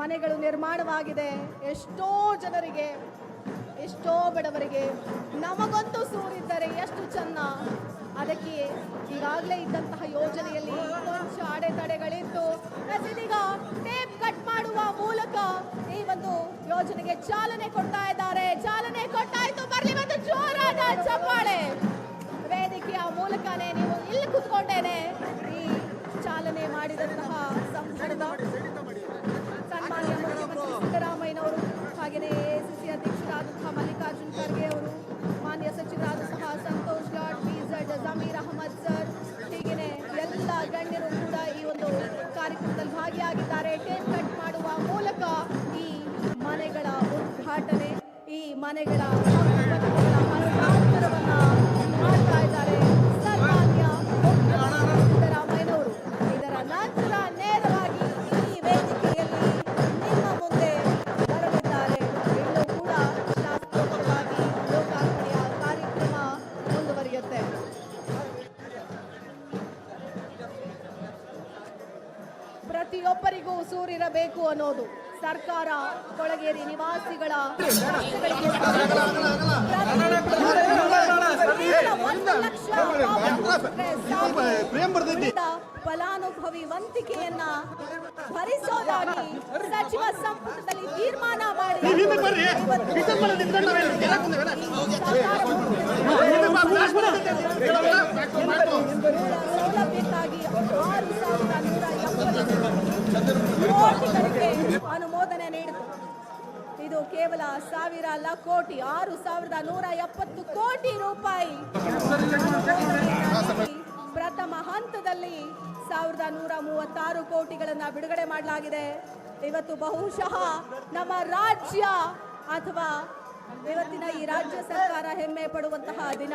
ಮನೆಗಳು ನಿರ್ಮಾಣವಾಗಿದೆ. ಎಷ್ಟೋ ಜನರಿಗೆ, ಎಷ್ಟೋ ಬಡವರಿಗೆ ನಮಗಂತೂ ಸೂರಿದ್ದರೆ ಎಷ್ಟು ಚೆನ್ನ ಅದಕ್ಕೆ ಈಗಾಗಲೇ ಇದ್ದಂತಹ ಯೋಜನೆಯಲ್ಲಿ ಕೊಂಚ ಅಡೆತಡೆಗಳಿತ್ತು ಇದೀಗ ಟೇಪ್ ಕಟ್ ಮಾಡುವ ಮೂಲಕ ಈ ಒಂದು ಯೋಜನೆಗೆ ಚಾಲನೆ ಕೊಡ್ತಾ ಇದ್ದಾರೆ. ಚಾಲನೆ ಕೊಟ್ಟಾಯ್ತು. ಬರ್ಲಿ ಒಂದು ಜೋರಾದ ಚಪ್ಪಾಳೆ. ವೇದಿಕೆಯ ಮೂಲಕನೇ ನೀವು ಇಲ್ಲಿ ಕುತ್ಕೊಂಡೇನೆ. ಈ ಚಾಲನೆ ಮಾಡಿದಂತಹ ಸಂಸದ ಗಣ್ಯರು ಕೂಡ ಈ ಒಂದು ಕಾರ್ಯಕ್ರಮದಲ್ಲಿ ಭಾಗಿಯಾಗಿದ್ದಾರೆ. ಟೇಪ್ ಕಟ್ ಮಾಡುವ ಮೂಲಕ ಈ ಮನೆಗಳ ಉದ್ಘಾಟನೆ, ಈ ಮನೆಗಳ ಮನೆಗಳ ಪ್ರತಿಯೊಬ್ಬರಿಗೂ ಸೂರಿರಬೇಕು ಅನ್ನೋದು ಸರ್ಕಾರ ಕೊಳಗೇರಿ ನಿವಾಸಿಗಳ ಫಲಾನುಭವಿ ವಂತಿಕೆಯನ್ನ ಭರಿಸೋದಾಗಿ ಸಚಿವ ಸಂಪುಟದಲ್ಲಿ ತೀರ್ಮಾನ ಮಾಡಿ ಅನುಮೋದನೆ ನೀಡಿತು. ಇದು ಕೇವಲ ಸಾವಿರ ಅಲ್ಲ, ಕೋಟಿ, ಆರು ಸಾವಿರದ ನೂರ ಎಪ್ಪತ್ತು ಕೋಟಿ ರೂಪಾಯಿ. ಪ್ರಥಮ ಹಂತದಲ್ಲಿ ಸಾವಿರದ ನೂರ ಮೂವತ್ತಾರು ಕೋಟಿಗಳನ್ನ ಬಿಡುಗಡೆ ಮಾಡಲಾಗಿದೆ. ಇವತ್ತು ಬಹುಶಃ ನಮ್ಮ ರಾಜ್ಯ ಅಥವಾ ಇವತ್ತಿನ ಈ ರಾಜ್ಯ ಸರ್ಕಾರ ಹೆಮ್ಮೆ ಪಡುವಂತಹ ದಿನ.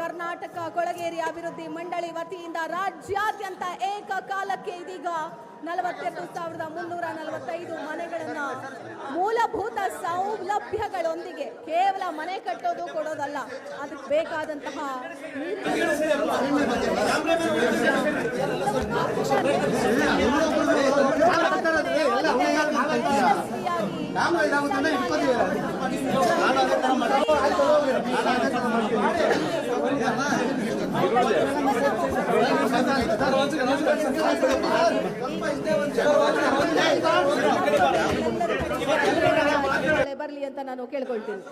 ಕರ್ನಾಟಕ ಕೊಳಗೇರಿ ಅಭಿವೃದ್ಧಿ ಮಂಡಳಿ ವತಿಯಿಂದ ರಾಜ್ಯಾದ್ಯಂತ ಏಕಕಾಲಕ್ಕೆ ಇದೀಗ ನಲವತ್ತೆರಡು ಸಾವಿರದ ಮೂಲಭೂತ ಸೌಲಭ್ಯಗಳೊಂದಿಗೆ ಕೇವಲ ಮನೆ ಕಟ್ಟೋದು ಕೊಡೋದಲ್ಲ ಅದಕ್ಕೆ ಬೇಕಾದಂತಹ ಯಶಸ್ವಿಯಾಗಿ ಬರಲಿ ಅಂತ ನಾನು ಕೇಳ್ಕೊಳ್ತೀನಿ.